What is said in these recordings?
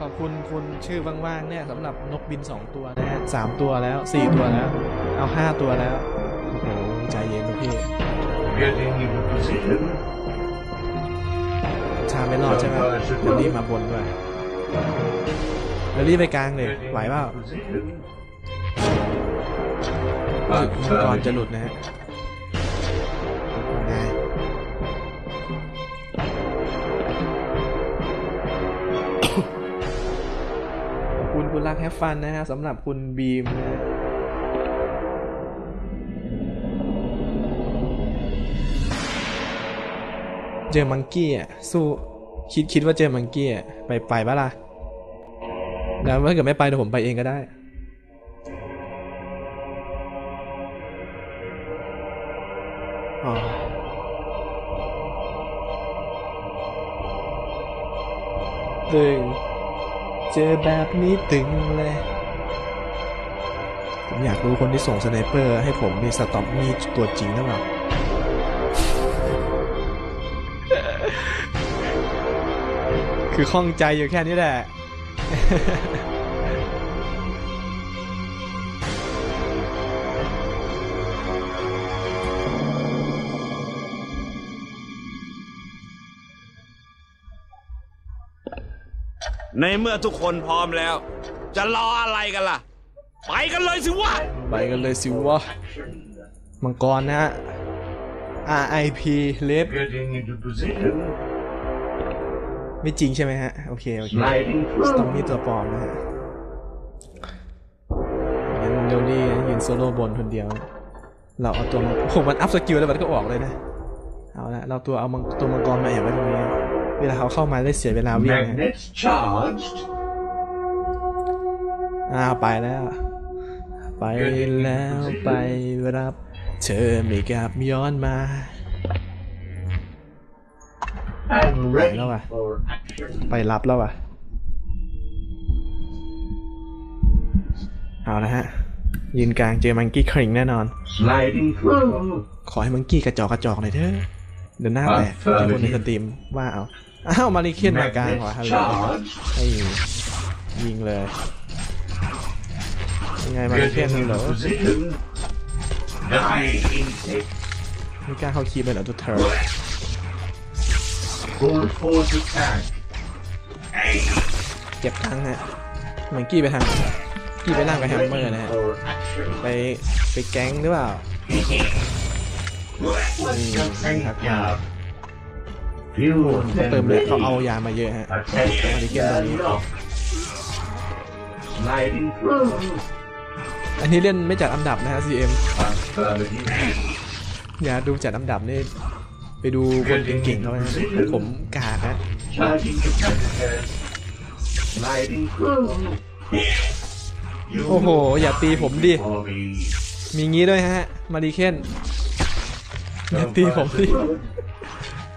ขอบคุณคุณชื่อว่างๆเนี่ยสำหรับนกบิน2ตัวนะฮะสามตัวแล้ว4ตัวแล้ว เอา5ตัวแล้วโอ้โหใจเย็นลูกพี่ Getting into position. ชาไม่รอดใช่ไหมเดี๋ยวรีบมาบนด้วยเดี๋ยวรีบไปกลางเลย Getting ไหวเปล่า into position. รู้สึกมังกรจะหลุดนะฮะ รักแฮฟฟันนะฮะสำหรับคุณบีมนะเจอมังกี้อะสู้คิดคิดว่าเจอมังกี้อะไปไปปะล่ะแล้วถ้าเกิดไม่ไปเดี๋ยวผมไปเองก็ได้อ๋อตึง จอแบบนี้ตึงเลย ผมอยากรู้คนที่ส่งสไนเปอร์ให้ผมมีสต็อปมีตัวจริงหรือเปล่าคือข้องใจอยู่แค่นี้แหละ ในเมื่อทุกคนพร้อมแล้ว จะรออะไรกันล่ะ ไปกันเลยสิวะ ไปกันเลยสิวะ มังกรนะฮะ RIP เลฟ Getting into position. ไม่จริงใช่ไหมฮะ โอเค โอเคต้องมีตัวปลอมนะฮะงั้นเดลลี่ยืนโซโล่บนคนเดียว เราเอาตัวผมมันอัพสกิลแล้วมันก็ออกเลยนะ เอาละเราตัวเอามังตัวมังกรมาแอบไว้ตรงนี้ เวลาเขาเข้ามาได้เสียเวลาวิ่งนะฮะ Magnets charged. อ้าวไปแล้ว ไปแล้วไปรับ เธอไม่กลับย้อนมา And ready Đâu à? for action. ไปรับแล้วอะเอาละฮะ ยืนกลางเจอมังกี้คริงแน่นอน Sliding through. ขอให้มังกี้กระจอกกระจอกหน่อยเถอะเดี๋ยวหน้าแตกอะเดี๋ยวคนในสตรีมว่าเอา อ้าวมาริเคียนมากลาง Magnets ว่ะฮัลโหล charged. ให้ยิงเลยยังไงมาริเคียน Getting ฮัลโหล into position. Nine insect. ไม่กล้าเข้าคีบเลยเหรอตัวเธอ Full force attack. เก็บตังค์ฮะมังกี้ไปทางกี้ไปล่างกับแฮมเมอร์นะฮะ For action. ไปไปแก๊งหรือเปล่า What's your Thank tank you. job? Fuel เขาเติมเลยเขาเอายามาเยอะฮะ Attention, Again, lock. Sliding through. อันนี้เล่นไม่จัดอันดับนะฮะ CM อย่าดูจัดอันดับนี่ไปดูคนเก่งๆเขานะผมกากนะโอ้โห อย่าตีผมดิ มีงี้ด้วยฮะ มาดีเคนอย่าตีผมดิ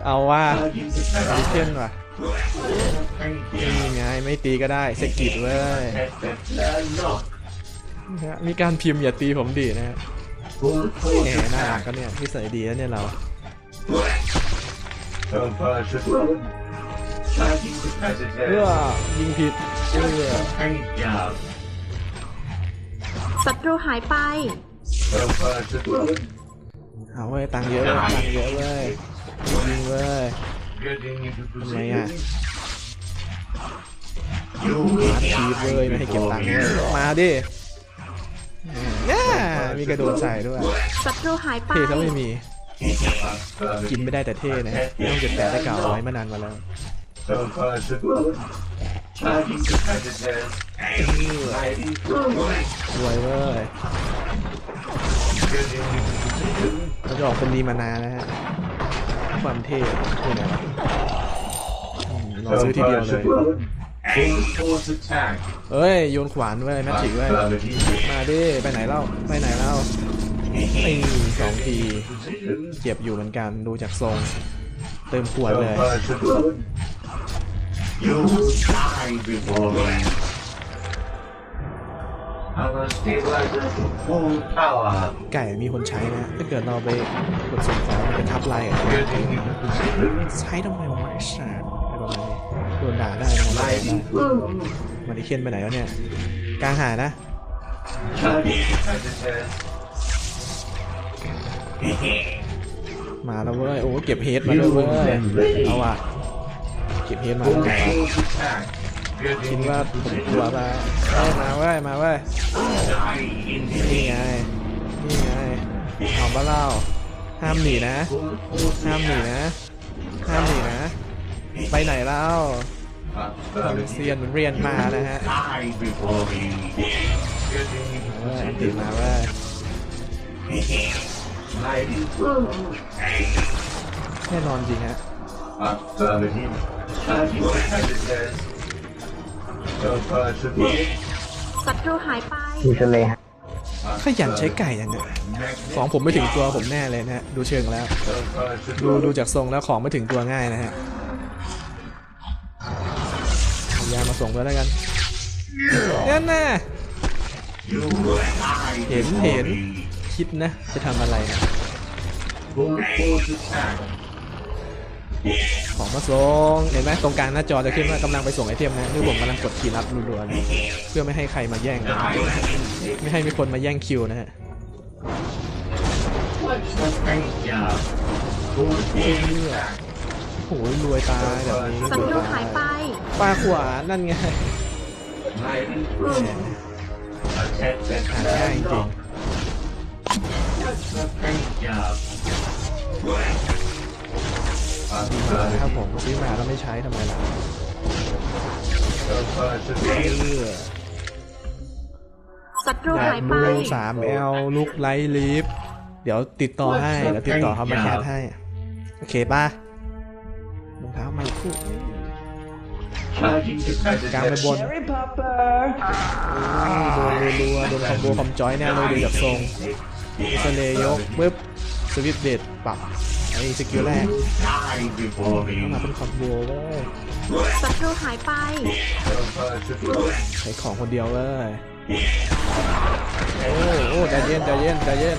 เอาว่า Charging มาดีเคน capacitors. ว่ะ Thank นี่ไงไม่ตีก็ได้สกิดเว้ย Capacitor lock. นะฮะมีการพิมพ์อย่าตีผมดินะฮะ Full แห force มน่ารัก attack. ก็เนี่ยนิสัยดีแล้วเนี่ยเรา Conversion road. Charging เพื่อ capacitors. ยิงผิดเพื่อ Tank job. ศัตรูหายไป Conversion road. เอาเว้ยตังค์เยอะเว้ยตังค์เยอะเว้ย ยิงเว้ย Getting into ทำไมอะ position. You มาทีบเลยไม่ให้เก็บตังค์เลยมาดิย่ามีกระโดดใส่ด้วยศัตรูหายไปเท่ซะไม่มี Affirmative. กินไม่ได้แต่เท่นะฮะต้องเก็บแต่ได้เก่าเอาไว้มานานมาแล้ว Conversion road. Charging capacitors. Sliding through. รวยเว้ย Getting into position. เราจะออกคนดีมานานนะฮะ ความเท่คือไหนวะอืมรอซื้อทีเดียวเลย Conversion road. Full force attack. เอ้ยโยนขวานเว้ยแมทริกเว้ย Affirmative. มาดิไปไหนเล่าไปไหนเล่าไอ้สองที Position. เจ็บอยู่เหมือนกันดูจากทรง เติมขวดเลย Conversion road. You will die before me. ไก่มีคนใช้นะถ้าเกิดเราไปกดส่งของมันจะทับไล่อะใช้ทำไมวะไอ้สัสอะไรประมาณนี้โดนด่าได้นะโดนด่าได้มาดิเคียนไปไหนแล้วเนี่ยกลางหานะมาแล้วเว้ยโอ้เก็บเฮดมาด้วยเว้ยเอาว่ะเก็บเฮดมาแล้วไง คิดว่าผมกลัวปะเอ้ยมาเว้ยมาเว้ยนี่ไงนี่ไงเอาบ้าเล่าห้ามหนีนะห้ามหนีนะห้ามหนีนะ ไปไหนเล่าเซียนเรียนมานะฮะ Die before me. เว้ยอันติมาเว้ยแน่นอนจริงฮะ ศัตรูหายไปอยู่ทะเลฮะขยันใช้ไก่ยังเนี่ยของผมไม่ถึงตัวผมแน่เลยนะฮะ ดูเชิงแล้ว ดูดูจากทรงแล้วของไม่ถึงตัวง่ายนะฮะเอายามาส่งไปแล้วกันนั่นน่ะ You will die เห็น before เห็น me. คิดนะ จะทำอะไรนะ Full force attack. ของมาส่งเห็นไหมตรงกลางหน้าจอจะขึ้นว่ากำลังไปส่งไอเทมนะนี่ผมกำลังกดคีย์ลับรัวๆนะเพื่อไม่ให้ใครมาแย่งไม่ให้มีคนมาแย่งคิวนะฮะ What's the paint job? Full force attack. โอ้ยรวยตายแบบนี้ศัรวยตรูตาหายยไปปลาขวานั่นไง Attack that หาง่ายจริง What's the paint job? ดีมากครับผมซื้อมาแล้วไม่ใช้ทำไมล่ะ Affirmative. เออศัตรูดาหายบไปบูสามเอลลุกไลท์ลิฟเดี๋ยวติดต่อให้เดี๋ยวติดต่อเขามาแคสให้ โอเคป่ะรองเท้าไม่คู่ Charging to กลางไปบน Cherry Popper โดนรัวๆโดนคอมโบคอมจอยแน่เลยดูจากทรงอิสเลยยกปึ๊บสวิตเดดปรับ ไอ้สกิลแรก Die before เข้ามา me. เป็นคอมโบเว้ยศัตรูหายไป Affirmative. ใช้ของคนเดียวเลยโอ้โอ้ใจเย็นใจเย็นใจเย็น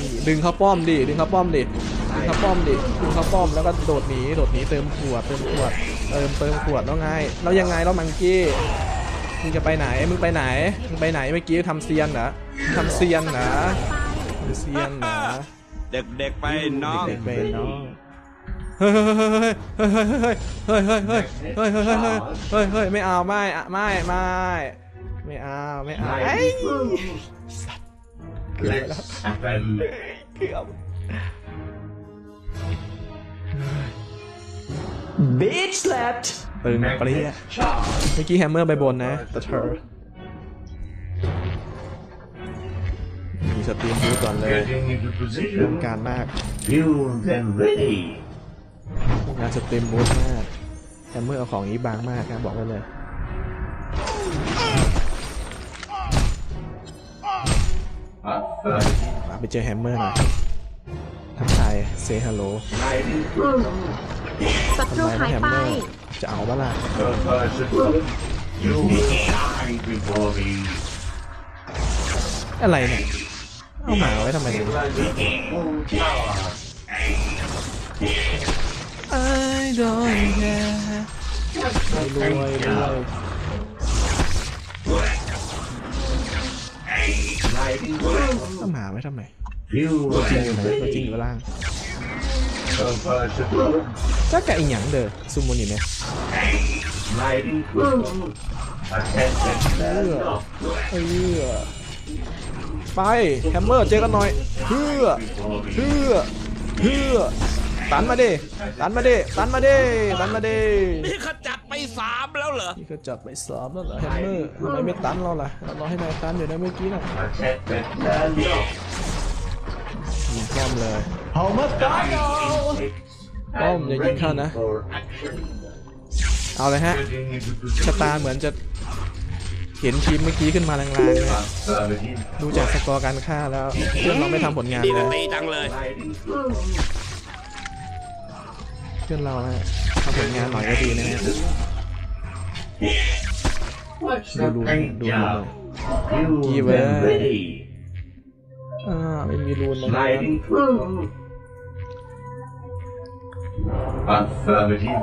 นี่ดึงเข้าป้อมดิดึงเข้าป้อมดิดึงเข้าป้อมดิดึงเข้าป้อมแล้วก็โดดหนีโดดหนีเติมขวดเติมขวดเติมเติมขวดแล้วไงแล้วยังไงแล้วมังกี้มึงจะไปไหนมึงไปไหนมึงไปไหนเมื่อกี้ทำเซียนเหรอทำเซียนเหรอทำเซียนเหรอ เด็กๆไปน้องเด็กๆเป็นน้องเฮ้ยเฮ้ยเฮ้ยเฮ้ยเฮ้ยเฮ้ยเฮ้ยเฮ้ยเฮ้ยเฮ้ยเฮ้ยไม่เอาไม่อะไม่ไม่ไม่เอาไม่เอาไอ้ย Let's spend เกือบ Bitch slapped ตึงเปรี้ยเมื่อกี้แฮมเมอร์ไปบนนะแต่เธอ สตรีมดูก่อนเลย Getting into เรื่อง position. การมาก Fueled and ready. งานสตรีมบูสมากแฮมเมอร์เอาของนี้บางมากนะบอกไว้เลย Affirmative. มาไปเจอแฮมเมอร์หน่อยทักทายเซฮัลโหล Riding ศัทำตรูไมไม่หายแฮมไปเมอร์จะเอาบ้าล่ะ Affirmative. You will die before me. อะไรเนี่ย เอาหมาไว้ทำไมเนี่ย Full tower. I don't care รวยรวยรวย Riding เอาหมาไว้ทำไม Fueled จริงอยู่ and ไหนตัวจริง ready. อยู่ล่าง Affirmative. จ้ากะอีหยังเด้อซูโมนี่ไหม Riding Attention. เออ ไปแฮมเมอร์เจอกันหน่อยเพื่อ Before me. เพื่อเพื่อตันมาดิตันมาดิตันมาดิตันมาดินี่ขจัดไปสามแล้วเหรอนี่ก็จับไปสอบแล้วเหรอแฮมเมอร์ทำไมไม่ตันเราล่ะเรารอให้นายตันอยู่นะเมื่อกี้น่ะ Attention. ยิงป้อมเลย Homo Doggo ป้อมอย่ายิงเข้านะ For action. เอาเลยฮะ Getting into ชะ position. ตาเหมือนจะ เห็นทีมเมื่อกี้ขึ้นมาแรงๆเนี่ย Affirmative. ดูจากสกอร์การฆ่าแล้วเพื่อนเราไม่ทำผลงานดีเลนะยตีจังเลย Riding เพื่อนเรานะทำผลงานหน่อยก็ดีนะฮะ What's Do- the do- paint do- job? Give Fueled and it. ready. อ่าไม่มีรูนนะครับ Sliding through. Affirmative.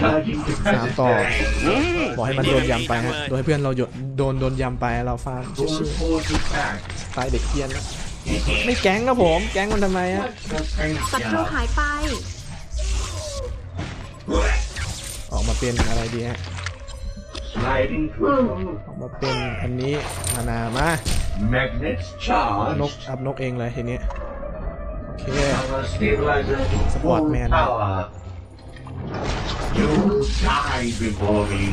Charging สามต่อ capacity. อืมบอกให้มันโดนยำไปฮะโดยให้เพื่อนเราหยดโดนโดนยำไปเราฟาร์มชิว Full force attack. ๆตายเด็กเกรียนนะไม่แก๊งนะผม แก๊งมันทำไมอะศัตรูหายไป ออกมาเป็นอะไรดีฮะ Sliding through. ออกมาเป็นอันนี้มานามา Magnets นก charged. อัพนกเองเลยทีนี้โอเค Power stabilizer to Support full man. power. You die before me.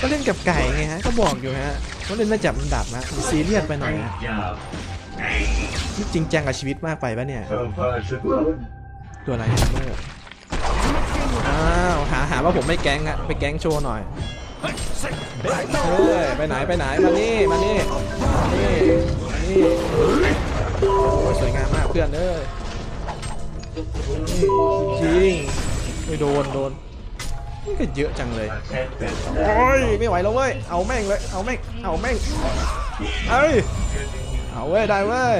ก็เล่นกับไก่ไงฮะ ก็บอกอยู่ฮะว่าเล่นไม่จับมันดับนะซีเรียสไปหน่อย Great ฮะนี่จริงจังกับชีวิตมากไปปะเนี่ย ตัวอะไรเนี่ยเมื่ออ้าวหาหาว่าผมไม่แก๊งอะไปแก๊งโชว์หน่อยเฮ้ยไปไหนไปไหนมานี่มานี่มานี่มานี่ โอ้ยสวยงามมากเพื่อนเอ้ยจริงไม่โดนโดนนี่ก็เยอะจังเลยโอ้ยไม่ไหวแล้วเว้ยเอาแม่งเลยเอาแม่งเอาแม่งเอ้ยเอาเว้ยได้เว้ย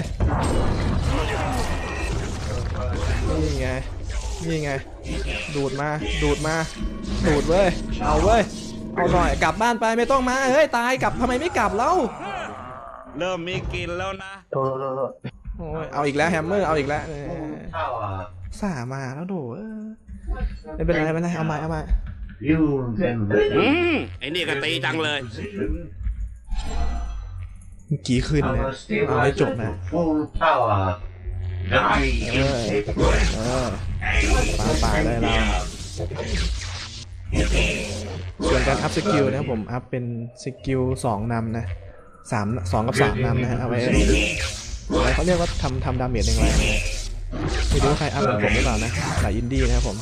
นี่ไงนี่ไงดูดมาดูดมาดูดเว้ยเอาเว้ยเอาหน่อยกลับบ้านไปไม่ต้องมาเฮ้ยตายกลับทำไมไม่กลับเล่า เริ่มมีกลินแล้วนะ โทษโทษโทษโอ้ยเอาอีกแล้วแฮมเมอร์เอาอีกแล้วเออ Power. สามาแล้วโดเออไม่เป็นไรไม่เป็นไรเอาใหม่เอาใหม่ Fueled and อื ready. มไอ้นี่ก็ตีจังเลย Position. เมื่อกี้ขึ้นนะ Power เอาให้จบ stabilizer นะ to full power. Die in Ơi. safety. เออป่าป่าได้แล้วส่วนการอัพสกิลนะครับผมอัพเป็นสกิลสองนำนะ สามสองกับสามนำนะฮะเอาไว้อะไรเขาเรียกว่าทำทำดาเมจแรงๆนะไม่รู้ว่าใครอัพเหมือนผมหรือเปล่านะหลายอินดี้นะครับผม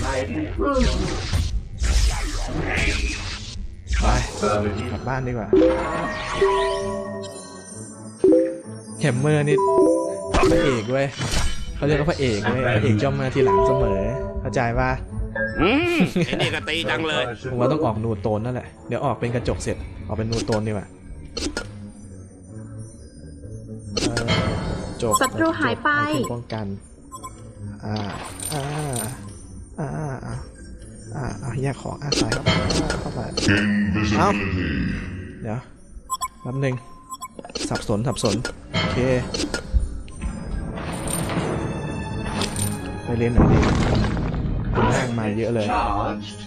Sliding through. ไป Affirmative. กลับบ้านดีกว่าแฮมเมอร์นี่พระเอกเว้ยเขาเรียกว่าพระเอกเว้ยพระเอกย่อมมาทีหลังเสมอ เข้าใจป่ะ อืมไอ้นี่ก็ตีจังเลย ผมว่าต้องออกนูโตนนั่นแหละ เดี๋ยวออกเป็นกระจกเสร็จ ออกเป็นนูโตนดีกว่าเอ่อจบศัตรูหายไปจบป้องกัน อ่า อ่า อ่า อ่า อ่าอ่าแยกของอ่าใส่เข้าไปเข้าไปเอ้าเดี๋ยวแป๊บหนึงสับสน สับสน โอเค ไปเรียนหน่อยดิ คุณนั่งมาเยอะเลย Charged.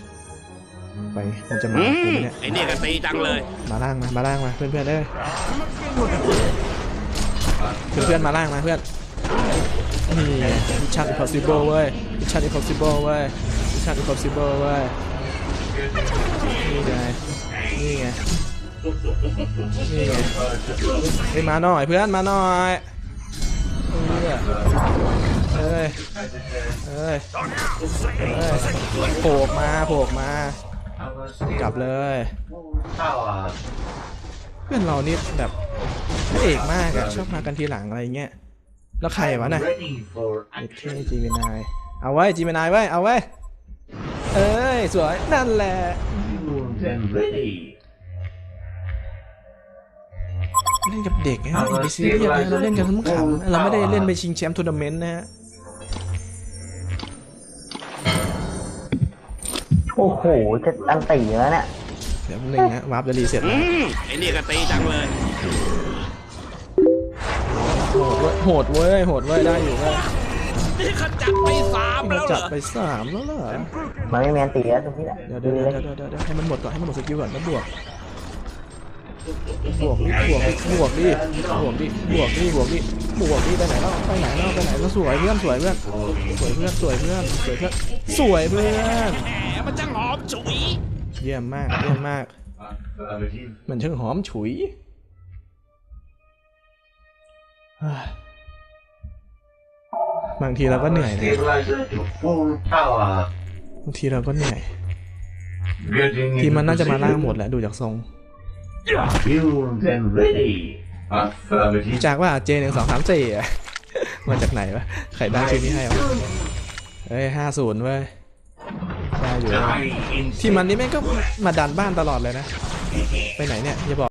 ไปมันจะมาอืกูมไหมเนี่ย ไอ้นี่ก็ตีจังเลย มาล่างมา มาล่างมา เพื่อนเพื่อนๆเอ้ยเพื่อนเพื่อนๆมาล่างมาเพื่อนนี่มิชชั่น impossible เว้ยมิชชั่น impossible เว้ยมิชชั่น impossible เว้ยนี่ไง นี่ไง นี่ไงเฮ้ยมาหน่อยเพื่อนมาหน่อยเอ้ ยเอ้ยเอ้ยโผล่มาโผล่มา กลับเลยเพื่อนเรานี่แบบพระเอกมากอะชอบมากันทีหลังอะไรเงี้ยแล้วใครวะน่ะเอเค action. จีเมนายเอาไว้จีเมนายไว้เอาไว้เอ้ยสวยนั่นแหละเล่นกับเด็กนะอย่าไปซีเรียสนะเราเล่นกันขำๆเราไม่ได้เล่นไปชิงแชมป์ทัวร์นาเมนต์นะฮะ โอ้โหจะอันตีแล้วเนี่ยเดี๋ยวหนึ่งนะวาร์ปจะรีเซ็ตอืนะมไอ้นี่ก็ตีจังเลย โหดเว้ยโหดเว้ยโหดเว้ยได้อยู่เว้ยนี่ขจัดไปสามมันแล้วเหรจัดอไปสามแล้วเหรอมันไม่มีอันตีแล้วตรงนี้แหละเดี๋ยวเดี๋ยวเดี๋ยวเดี๋ยวเดี๋ยวเดี๋ยวให้มันหมดก่อนให้มันหมดสกิลก่อนแล้วบวกบวกดิบวกดิบวกดิบวกดิบวกดิบวกดิบวกดิไปไหนแล้วไปไหนแล้วไปไหนแล้วสวยเพื่อนสวยเพื่อนสวยเพื่อนสวยเพื่อนสวยเพื่อนสวยเพื่อนแห มันจังหอมฉุย เยี่ยมมากเยี่ยมมาก มันช่างหอมฉุยบางทีเราก็เหนื่อยนะบางทีเราก็เหนื่อย ทีมมันน่าจะมาล่างหมดแหละดูจากทรงจากว่าเจหนึ่งสองสามสี่มาจากไหนวะใครได้ชื่อนี้ให้วะเฮ้ยห้าศูนย์เว้ย อยู่ทีมมันนี่แม่งก็มาดันบ้านตลอดเลยนะ ไปไหนเนี่ยอย่าบอก